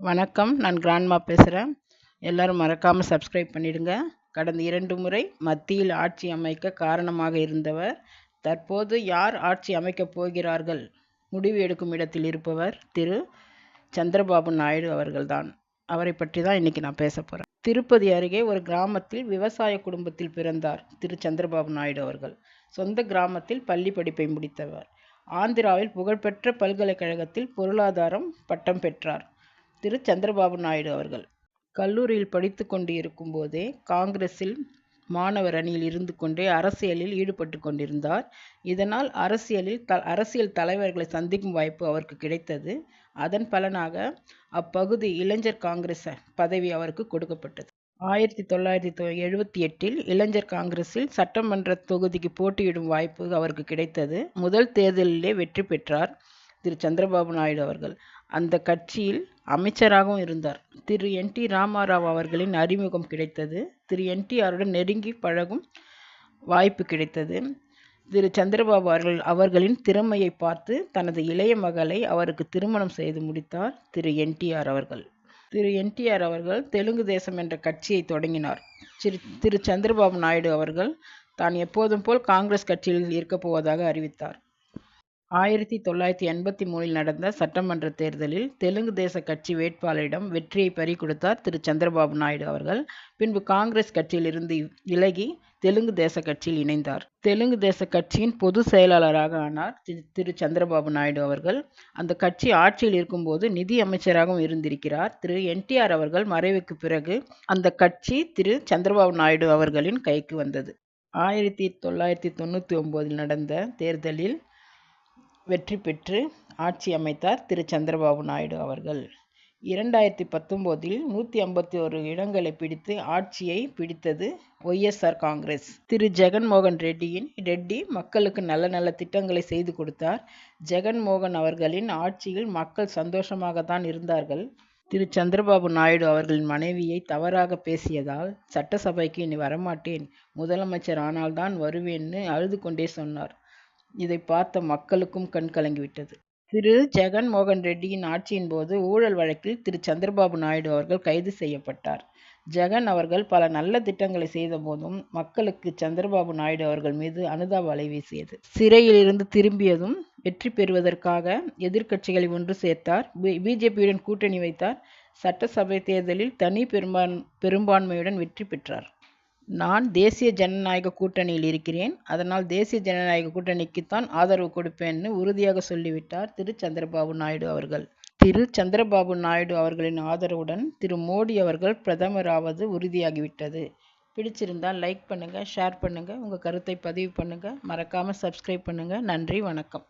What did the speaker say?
வணக்கம். நான் கிராண்ட்மா பேசுகிறேன் எல்லாரும் மறக்காமல் சப்ஸ்கிரைப் பண்ணிடுங்க. கடந்த இரண்டு முறை மத்தியில் ஆட்சி அமைக்க காரணமாக இருந்தவர் தற்போது யார் ஆட்சி அமைக்கப் போகிறார்கள்? முடிவு எடுக்கும் இடத்தில் இருப்பவர் திரு. சந்திரபாபு நாயுடு அவர்கள்தான். அவரை பற்றி தான் இன்றைக்கி நான் பேச போகிறேன் திருப்பதி அருகே ஒரு கிராமத்தில் விவசாய குடும்பத்தில் பிறந்தார் திரு. சந்திரபாபு நாயுடு அவர்கள். சொந்த கிராமத்தில் பள்ளி படிப்பை முடித்தவர். ஆந்திராவில் புகழ்பெற்ற பல்கலைக்கழகத்தில் பொருளாதாரம் பட்டம் பெற்றார். திரு. சந்திரபாபு நாயுடு அவர்கள். கல்லூரியில் படித்து கொண்டு இருக்கும்போதே காங்கிரஸில் மாணவர் அணியில் இருந்து கொண்டே அரசியலில் ஈடுபட்டு கொண்டிருந்தார். இதனால் அரசியலில் த அரசியல் தலைவர்களை சந்திக்கும் வாய்ப்பு அவருக்கு கிடைத்தது. அதன் பலனாக அப்பகுதி இளைஞர் காங்கிரஸ் பதவி அவருக்கு கொடுக்கப்பட்டது. ஆயிரத்தி தொள்ளாயிரத்தி எழுபத்தி எட்டில் இளைஞர் காங்கிரஸில் சட்டமன்ற தொகுதிக்கு போட்டியிடும் வாய்ப்பு அவருக்கு கிடைத்தது. முதல் தேர்தலிலே வெற்றி பெற்றார் திரு. சந்திரபாபு நாயுடு அவர்கள். அந்த கட்சியில் அமைச்சராகவும் இருந்தார். திரு. என். டி. ராமாராவ் அவர்களின் அறிமுகம் கிடைத்தது. திரு. என்டிஆருடன் நெருங்கி பழகும் வாய்ப்பு கிடைத்தது. திரு. சந்திரபாபு அவர்கள் அவர்களின் திறமையை பார்த்து தனது இளைய மகளை அவருக்கு திருமணம் செய்து முடித்தார். திரு. என்டிஆர் அவர்கள். திரு. என்டிஆர் அவர்கள் தெலுங்கு தேசம் என்ற கட்சியை தொடங்கினார். திரு திரு. சந்திரபாபு நாயுடு அவர்கள் தான் எப்போதும் போல் காங்கிரஸ் கட்சியில் இருக்கப் போவதாக அறிவித்தார். ஆயிரத்தி தொள்ளாயிரத்தி எண்பத்தி மூணில் நடந்த சட்டமன்ற தேர்தலில் தெலுங்கு தேச கட்சி வேட்பாளரிடம் வெற்றியை பறிகொடுத்தார் திரு. சந்திரபாபு நாயுடு அவர்கள். பின்பு காங்கிரஸ் கட்சியிலிருந்து விலகி தெலுங்கு தேச கட்சியில் இணைந்தார். தெலுங்கு தேச கட்சியின் பொது செயலாளராக ஆனார் திரு. சந்திரபாபு நாயுடு அவர்கள். அந்த கட்சி ஆட்சியில் இருக்கும்போது நிதி அமைச்சராகவும் இருந்திருக்கிறார். திரு. என்டிஆர் அவர்கள் மறைவுக்கு பிறகு அந்த கட்சி திரு. சந்திரபாபு நாயுடு அவர்களின் கைக்கு வந்தது. ஆயிரத்தி தொள்ளாயிரத்தி தொண்ணூற்றி ஒம்போதில் நடந்த தேர்தலில் வெற்றி பெற்று ஆட்சி அமைத்தார் திரு. சந்திரபாபு நாயுடு அவர்கள். இரண்டாயிரத்தி பத்தொம்போதில் நூற்றி ஐம்பத்தி ஒரு இடங்களை பிடித்து ஆட்சியை பிடித்தது ஒய்எஸ்ஆர் காங்கிரஸ். திரு. ஜெகன்மோகன் ரெட்டியின் ரெட்டி மக்களுக்கு நல்ல நல்ல திட்டங்களை செய்து கொடுத்தார். ஜெகன்மோகன் அவர்களின் ஆட்சியில் மக்கள் சந்தோஷமாக தான் இருந்தார்கள். திரு. சந்திரபாபு நாயுடு அவர்களின் மனைவியை தவறாக பேசியதால் சட்டசபைக்கு இனி வரமாட்டேன். முதலமைச்சர் ஆனால்தான் வருவேன்னு அழுது கொண்டே சொன்னார். இதை பார்த்த மக்களுக்கும் கண் கலங்கிவிட்டது. திரு. ஜெகன் மோகன் ரெட்டியின் ஆட்சியின் போது ஊழல் வழக்கில் திரு. சந்திரபாபு நாயுடு அவர்கள் கைது செய்யப்பட்டார். ஜெகன் அவர்கள் பல நல்ல திட்டங்களை செய்த போதும் மக்களுக்கு சந்திரபாபு நாயுடு அவர்கள் மீது அனுதாப அலை வீசியது சிறையில் இருந்து திரும்பியதும் வெற்றி பெறுவதற்காக எதிர்க்கட்சிகளை ஒன்று சேர்த்தார். பிஜேபியுடன் கூட்டணி வைத்தார். சட்டசபை தேர்தலில் தனி பெரும்பான் பெரும்பான்மையுடன் வெற்றி பெற்றார். நான் தேசிய ஜனநாயக கூட்டணியில் இருக்கிறேன். அதனால் தேசிய ஜனநாயக கூட்டணிக்குத்தான் ஆதரவு கொடுப்பேன்னு உறுதியாக சொல்லிவிட்டார் திரு. சந்திரபாபு நாயுடு அவர்கள். திரு. சந்திரபாபு நாயுடு அவர்களின் ஆதரவுடன் திரு. மோடி அவர்கள் பிரதமராவது உறுதியாகிவிட்டது. பிடிச்சிருந்தால் லைக் பண்ணுங்கள் ஷேர் பண்ணுங்கள் உங்கள் கருத்தை பதிவு பண்ணுங்கள் மறக்காமல் சப்ஸ்கிரைப் பண்ணுங்கள் நன்றி வணக்கம்.